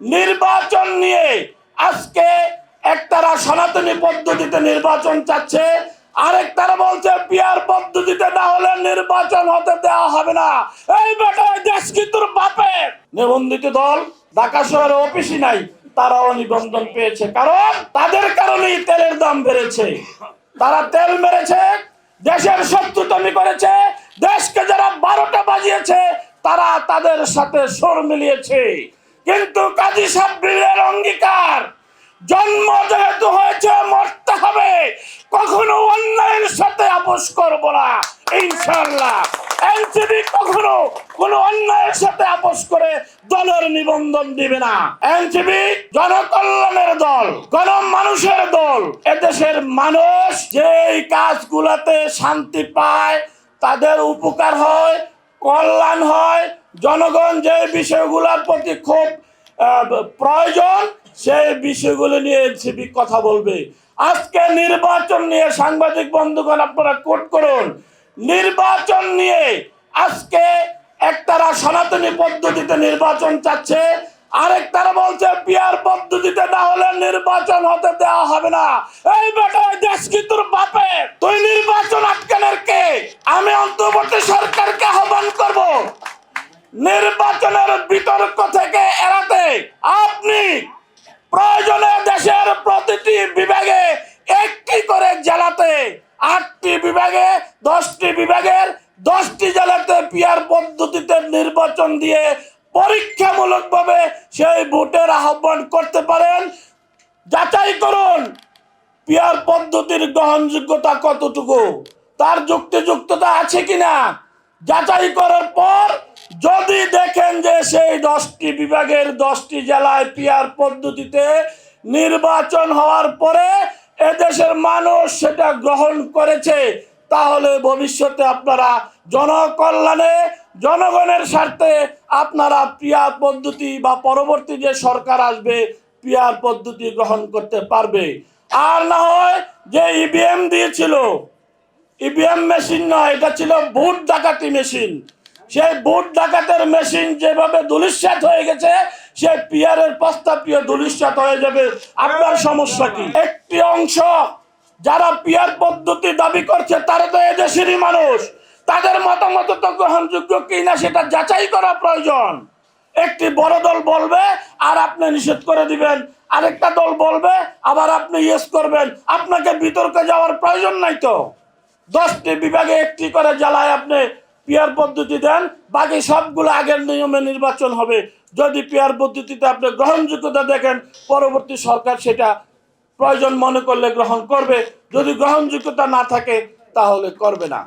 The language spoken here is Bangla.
নির্বাচন নিয়ে আজকে একতারা সনাতনী পদ্ধতিতে নির্বাচন চাচ্ছে আরেকটারা বলছে পিয়ার পদ্ধতিতে না হলে নির্বাচন হতে দেওয়া হবে না। এই বেটায় দেশ কি তোর বাপের? নিবন্ধিত দল, ঢাকা শহরে অফিসই নাই, তারাও নিবন্ধন পেয়েছে। কারণ তাদের কারণেই তেলের দাম বেড়েছে। তারা তেল মেরেছে, দেশের শত্রুতামি করেছে, দেশকে যারা বারোটা বাজিয়েছে, তারা তাদের সাথে সর মিলিয়েছে। কিন্তু কাজী সাব্বিরের অঙ্গীকার, জন্ম যেহেতু হয়েছে, মরতে হবে। কখনো অন্যায়ের সাথে আপোষ করব না ইনশাল্লাহ এনসিবি কখনো কোন অন্যায়ের সাথে আপোষ করে দলের নিবন্ধন দিবে না। এনসিবি জনকল্যাণের দল গণ মানুষের দল। এদেশের মানুষ যেই কাজগুলাতে শান্তি পায়, তাদের উপকার হয়, কল্যাণ হয় জনগণ যে বিষয়গুলোর প্রতি খুব প্রয়োজন, সেই বিষয়গুলো নিয়ে এনসিপি কথা বলবে। আজকে নির্বাচন নিয়ে সাংবাদিক বন্ধুগণ আপনারা কোট করুন। নির্বাচন নিয়ে আজকে একতারা সনাতনী পদ্ধতিতে নির্বাচন চাচ্ছে আরেকটারা বলছে পিয়ার পদ্ধতিতে না হলে নির্বাচন হতে দেওয়া হবে না। এই বেটায় দেশ কি তোর বাপে? তুই নির্বাচন আটকানোর কে? আমি অন্তর্বর্তী করব নির্বাচনের বিতর্ক থেকে এড়াতে আপনি প্রয়োজনে দেশের প্রতিটি বিভাগে একটি করে জেলাতে আটটি বিভাগে, দশটি বিভাগের, দশটি জেলাতে পিয়ার পদ্ধতিতে নির্বাচন দিয়ে পরীক্ষামূলকভাবে সেই ভোটের আহ্বান করতে পারেন। যাচাই করুন, পিয়ার পদ্ধতির গ্রহণযোগ্যতা কতটুকু? তার যুক্তিযুক্ততা আছে কিনা? যাচাই করার পর যদি দেখেন যে সেই দশটি বিভাগের দশটি জেলায় পিয়ার পদ্ধতিতে নির্বাচন হওয়ার পরে এদেশের মানুষ সেটা গ্রহণ করেছে, তাহলে ভবিষ্যতে আপনারা জনকল্যাণে, জনগণের স্বার্থে আপনারা পিয়ার পদ্ধতি বা পরবর্তী যে সরকার আসবে পিয়ার পদ্ধতি গ্রহণ করতে পারবে। আর না হয় যে ইভিএম দিয়েছিল ইভিএম মেশিন নয়, এটা ছিল ভোট ডাকাতি মেশিন সেই ভোট ডাকাতের মেশিন যেভাবে দুলিশ্বাত হয়ে গেছে, সেই পিয়ারের প্রস্তাবীয় দুলিশ্বাত হয়ে যাবে। আপনার সমস্যা কি? একটি অংশ যারা পিয়ার পদ্ধতি দাবি করছে, তারা তো এদেশেরই মানুষ। তাদের মতামত তো গ্রহণযোগ্য কিনা সেটা যাচাই করা প্রয়োজন। একটি বড় দল বলবে, আর আপনি নিষেধ করে দিবেন। আরেকটা দল বলবে, আবার আপনি ইয়েস করবেন। আপনাকে বিতর্কে যাওয়ার প্রয়োজন নাই তো। দশটি বিভাগে একটি করে জ্বালায় আপনি। পিয়ার পদ্ধতি দেন, বাকি সবগুলো আগের নিয়মে নির্বাচন হবে। যদি পিয়ার পদ্ধতিতে আপনি গ্রহণযোগ্যতা দেখেন, পরবর্তী সরকার সেটা প্রয়োজন মনে করলে গ্রহণ করবে। যদি গ্রহণযোগ্যতা না থাকে, তাহলে করবে না।